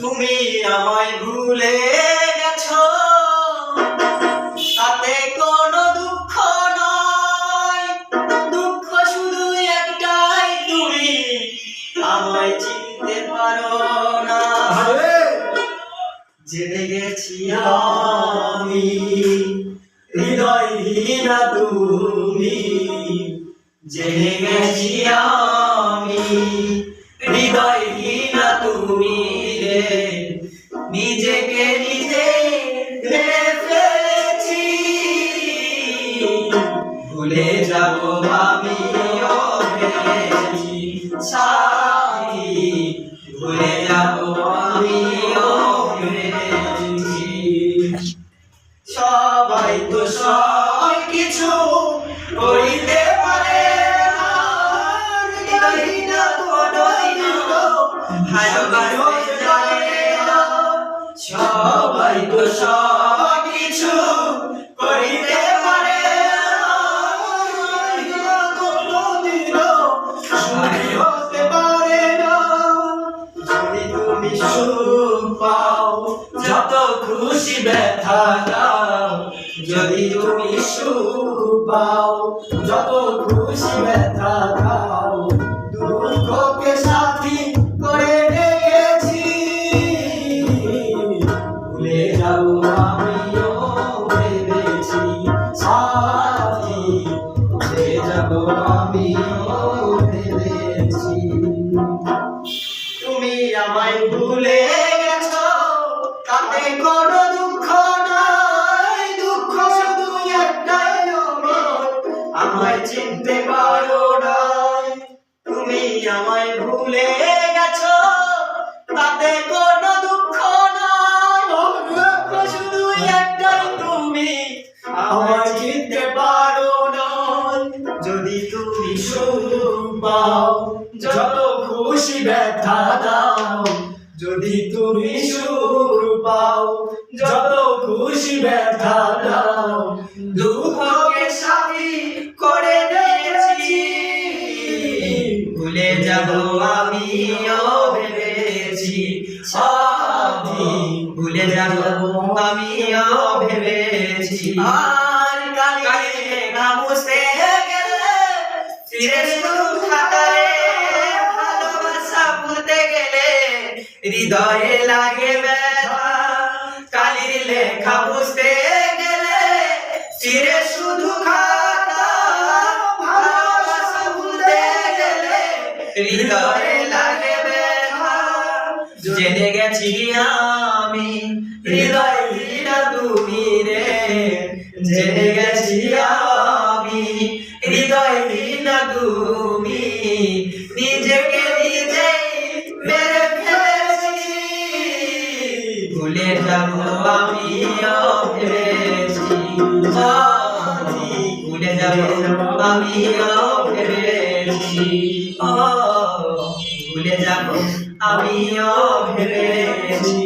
তুমি আমায় ভুলে গেছো। তাতে কোনো দুঃখ নয়। দুঃখ শুধু একটাই তুমি আমায় চিনতে পারো না। জেনে গেছি আমি হৃদয়হীনা তুমি। জেনে গেছি আমি হৃদয়হীনা তুমি। যাব আমি সাথী। ভুলে যাব আমি সবাই তো সব কিছু করিতে পারে। সবাই তো সব সুখ পাও, যত খুশি ব্যথা দাও, যদি তুমি সুখ পাও, যত খুশি ব্যথা দাও, দুঃখকে সাথী আমায় ভুলে গেছো? তাতে কোনো দুঃখ নাই। দুঃখ শুধু একটাই আমায় চিনতে পারো নাই। তুমি আমায় ভুলে গেছো? তাতে কোনো দুঃখ নাই। দুঃখ শুধু একটাই তুমি। আমায় চিনতে পারো নাই। যদি তুমি সুখ পাও ব্যথা দাও। যদি তুমি সুখ পাও, যত খুশি ব্যথা দাও। দুঃখকে সাথী করে দিয়েছি। ভুলে যাব আমিও ভেবেছি। ভুলে যাব আমিও ভেবেছি। আর কালি না গেলে ফিরে শুধু খাতারে হৃদয়ে লাগে কালির লেখা বুঝতে গেলে ফিরে শুধু খাতা ভুলতে গেলে হৃদয়ে লাগে জেনে গেছি আমি, হৃদয় তুমি রে, জেনে গেছি আমি। আমি ভেবেছি। ও ভুলে আমিও ভেবেছি